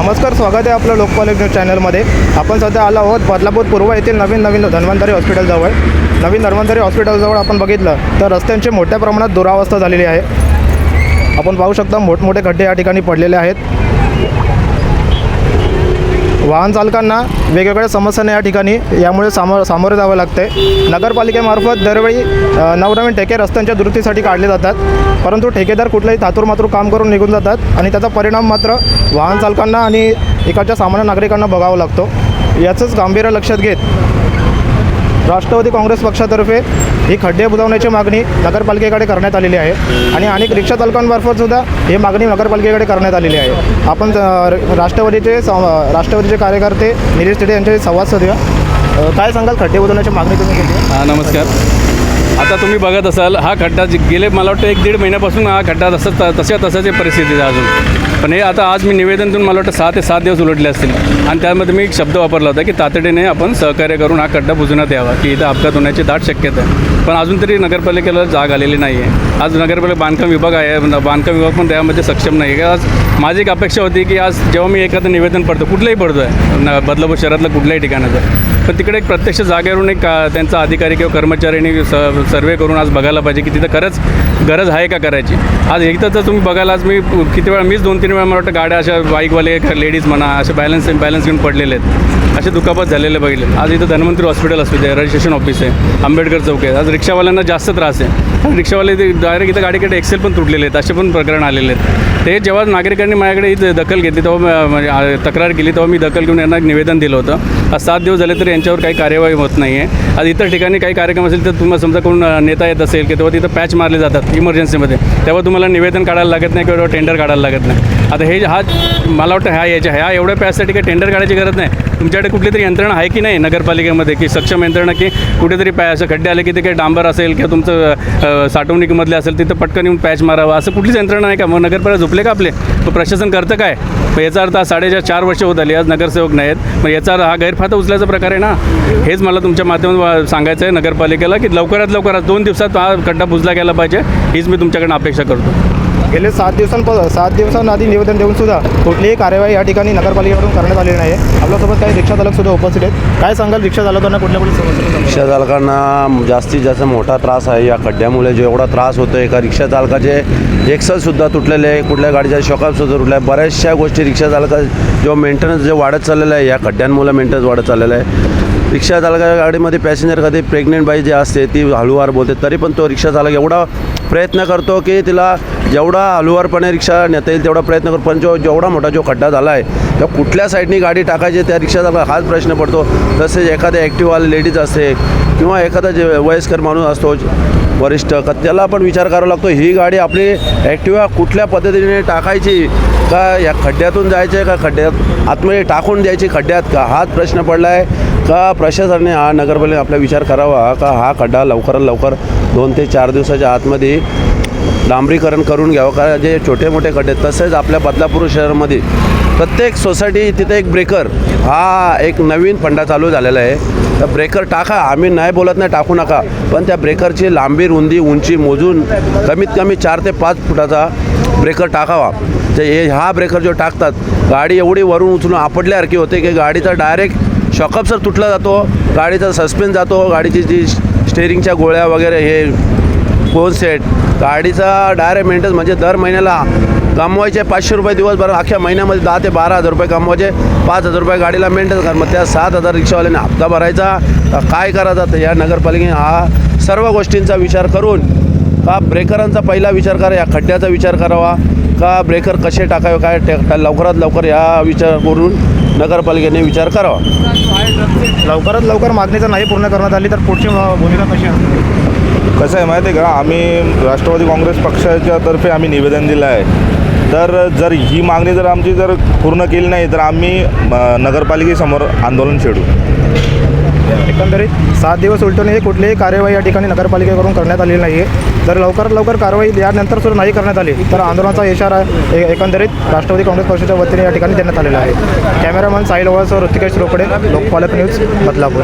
नमस्कार स्वागत आहे आपलं लोकपाल न्यूज चॅनलमध्ये. आपण सध्या आलो आहोत बदलापूर पूर्व येथील नवीन नवीन धन्वंतरी हॉस्पिटलजवळ. नवीन धन्वंतरी हॉस्पिटलजवळ आपण बघितलं तर रस्त्यांची मोठ्या प्रमाणात दुरावस्था झालेली आहे. आपण पाहू शकता मोठमोठे खड्डे या ठिकाणी पडलेले आहेत. वाहन चालकांना वेगवेगळ्या समस्यांना या ठिकाणी. यामुळे सामो सामोरे जावं लागते. नगरपालिकेमार्फत दरवेळी नवनवीन ठेके रस्त्यांच्या दुरुस्तीसाठी काढले जातात. परंतु ठेकेदार कुठलंही तातूरमातूर काम करून निघून जातात आणि त्याचा परिणाम मात्र वाहन चालकांना आणि इकडच्या सामान्य नागरिकांना बघावा लागतो. याचंच गांभीर्य लक्षात घेत राष्ट्रवादी काँग्रेस पक्षातर्फे ही खड्डे बुजवण्याची मागणी नगरपालिकेकडे करण्यात आलेली आहे. आणि अनेक रिक्षा चालकांमार्फत सुद्धा ही मागणी नगरपालिकेकडे करण्यात आलेली आहे. आपण राष्ट्रवादीचे सं- राष्ट्रवादीचे कार्यकर्ते निलेश तिडे यांच्याशी संवाद साधूया. काय सांगाल? खड्डे बुजवण्याची मागणी तुम्ही केली नमस्कार. आता तुम्ही बघत असाल हा खड्डा जे गेले मला वाटतं एक दीड महिन्यापासून हा खड्डा तसंच तशा तशाची परिस्थिती आहे अजून. पण हे आता आज मी निवेदन देऊन मला वाटतं सहा ते सात दिवस उलटले असतील. आणि त्यामध्ये मी एक शब्द वापरला होता की तातडीने आपण सहकार्य करून हा खड्डा बुजवण्यात यावा की इथं अपघात होण्याची दाट शक्यता आहे. पण अजून तरी नगरपालिकेला जाग आलेली नाही आहे आज नगरपालिका बांधकाम विभाग आहे बांधकाम विभाग पण त्यामध्ये सक्षम नाही आहे आज माझी एक अपेक्षा होती की आज जेव्हा मी एखादं निवेदन पडतो कुठलंही पडतो आहे न बदलापूर शहरातलं कुठल्याही ठिकाणाचं पण तिकडे एक प्रत्यक्ष जागेवरून एक त्यांचा अधिकारी किंवा कर्मचाऱ्यांनी स सर्वे करून आज बघायला पाहिजे की तिथं खरंच गरज आहे का करायची. आज एकदा जर तुम्ही बघायला आज मी किती वेळा मीच दोन तीन वेळा मला वाटतं गाड्या अशा बाईकवाले लेडीज म्हणा असे बॅलन्स बॅलन्स घेऊन पडलेले आहेत. असे दुखापत झालेले बघितले आज इथं धन्वंतरी हॉस्पिटल असू दे रजिस्ट्रेशन ऑफिस आहे आंबेडकर चौक आहे. आज रिक्षावाल्यांना जास्त त्रास आहे. आणि रिक्षावाले ते डायरेक्ट इथं गाडीकडे एक्सेल पण तुटलेले आहेत. असे पण प्रकरण आलेले आहेत. ते जेव्हा नागरिकांनी माझ्याकडे ही दखल घेतली तेव्हा म्हणजे तक्रार केली तेव्हा मी दखल घेऊन यांना एक निवेदन दिलं होतं. आज सात दिवस झाले तरी यांच्यावर काही कार्यवाही होत नाही आहे आज इतर ठिकाणी काही कार्यक्रम असेल तर तुम्हाला समजा कोण नेता येत असेल की तेव्हा तिथं पॅच मारले जातात इमर्जन्सीमध्ये. तेव्हा तुम्हाला निवेदन काढायला लागत नाही किंवा टेंडर काढायला लागत नाही. आता हे हा मला वाटतं ह्या याच्या ह्या एवढ्या पॅचसाठी काही टेंडर काढायची गरज नाही. तुमच्याकडे कुठली तरी यंत्रणा आहे की नाही नगरपालिकेमध्ये? की सक्षम यंत्रणा की कुठेतरी पॅ असं खड्डे आले की ते काही डांबर असेल किंवा तुमचं साठवणुकीमधले असेल तिथं पटकन येऊन पॅच मारावं असं कुठलीच यंत्रणा नाही का? मग नगरपालिका झोपले का आपले? मग प्रशासन करतं काय? मग याचा अर्थ आज साडेचार चार वर्ष होत आली आज नगरसेवक नाहीत मग याचा हा गैरफायदा उचलायचा प्रकार आहे ना? हेच मला तुमच्या माध्यमातून सांगायचं आहे नगरपालिकेला की लवकरात लवकरात दोन दिवसात हा खड्डा बुजला गेला पाहिजे. हीच मी तुमच्याकडनं अपेक्षा करतो. गेले सात दिवसांप सात दिवसांआधी निवेदन देऊन सुद्धा कुठलीही कार्यवाही या ठिकाणी नगरपालिकेकडून करण्यात आलेली नाही आहे आपल्यासोबत काही रिक्षा चालक सुद्धा उपस्थित आहेत. काय सांगाल रिक्षा चालकांना कुठल्या कुठल्या समस्या रिक्षा चालकांना जास्तीत जास्त मोठा त्रास आहे. या खड्ड्यामुळे जेवढा त्रास होतो आहे एका रिक्षा चालकाचे एक्सलसुद्धा तुटलेले आहे. कुठल्या गाडीच्या शॉकअपसुद्धा तुटल्या आहे. बऱ्याचशा गोष्टी रिक्षा चालका जो मेंटेनन्स जे वाढत चाललेलं आहे या खड्ड्यांमुळे मेंटेनन्स वाढत चाललेलं आहे. रिक्षा चालका गाडीमध्ये पॅसेंजर कधी प्रेग्नेंट बाई जी असते ती हळूवार बोलते तरी पण तो रिक्षा चालक एवढा प्रयत्न करतो की तिला जेवढा हळूवारपणे रिक्षा नेता येईल तेवढा प्रयत्न करू. पण जो जेवढा मोठा जो खड्डा झाला आहे त्या कुठल्या साईडनी गाडी टाकायची त्या रिक्षाचा हाच प्रश्न पडतो. तसेच एखाद्या ॲक्टिव्हवाले लेडीज असते किंवा एखादा जे वयस्कर माणूस असतो वरिष्ठ का त्याला पण विचार करावा लागतो ही गाडी आपली ॲक्टिवा कुठल्या पद्धतीने टाकायची? का या खड्ड्यातून जायचं आहे का खड्ड्यात? आतमध्ये टाकून द्यायची खड्ड्यात का? हाच प्रश्न पडला आहे का प्रशासनाने हा नगरपालिका आपला विचार करावा? का हा खड्डा लवकरात लवकर दोन ते चार दिवसाच्या आतमध्ये डांबरीकरण करून घ्यावं का जे छोटे मोठे खड्डे आहेत, तसेच आपल्या बदलापूर शहरामध्ये प्रत्येक सोसायटी तिथे एक ब्रेकर हा एक नवीन फंडा चालू झालेला आहे. तर ब्रेकर टाका आम्ही नाही बोलत नाही टाकू नका. पण त्या ब्रेकरची लांबी रुंदी उंची मोजून कमीत कमी चार ते पाच फुटाचा ब्रेकर टाकावा. तर हे हा ब्रेकर जो टाकतात गाडी एवढी वरून उचलून आपटल्यासारखी होते की गाडीचा डायरेक्ट शॉकअप सर तुटला जातो गाडीचा सस्पेन्स जातो गाडीची जी स्टेरिंगच्या गोळ्या वगैरे हे फोन सेट. गाडीचा डायरेक्ट मेंटेनन्स म्हणजे दर महिन्याला कमवायचे पाचशे रुपये दिवसभर अख्ख्या महिन्यामध्ये दहा ते बारा हजार रुपये कमवायचे. पाच हजार रुपये गाडीला मेंटेन कर मग त्या सात हजार रिक्षावाल्याने हप्ता भरायचा. काय करायचा तर या नगरपालिकेने? हा सर्व गोष्टींचा विचार करून का ब्रेकरांचा पहिला विचार करा या खड्ड्याचा विचार करावा का ब्रेकर कसे टाकावे काय लवकरात लवकर या विचार करून नगरपालिकेने विचार करावा. लवकरात लवकर मागणी जर नाही पूर्ण करण्यात आली तर पुढची भूमिका कशी असते कसं आहे माहिती आहे का? आम्ही राष्ट्रवादी काँग्रेस पक्षाच्या तर्फे आम्ही निवेदन दिलं आहे. तर जर ही मागणी जर आमची जर पूर्ण केली नाही तर आम्ही नगरपालिकेसमोर आंदोलन छेडू. एकंदरीत सात दिवस उलटूनही कुठलीही कार्यवाही या ठिकाणी नगरपालिकेकडून करण्यात आलेली नाही आहे जर लवकरात लवकर कारवाई यानंतर सुद्धा नाही करण्यात आली तर आंदोलनाचा इशारा एकंदरीत राष्ट्रवादी काँग्रेस पक्षाच्या वतीने या ठिकाणी देण्यात आलेला आहे. कॅमेरामन साहिल ओवासह ऋतिकेश रोकडे लोकपालक न्यूज बदलापूर.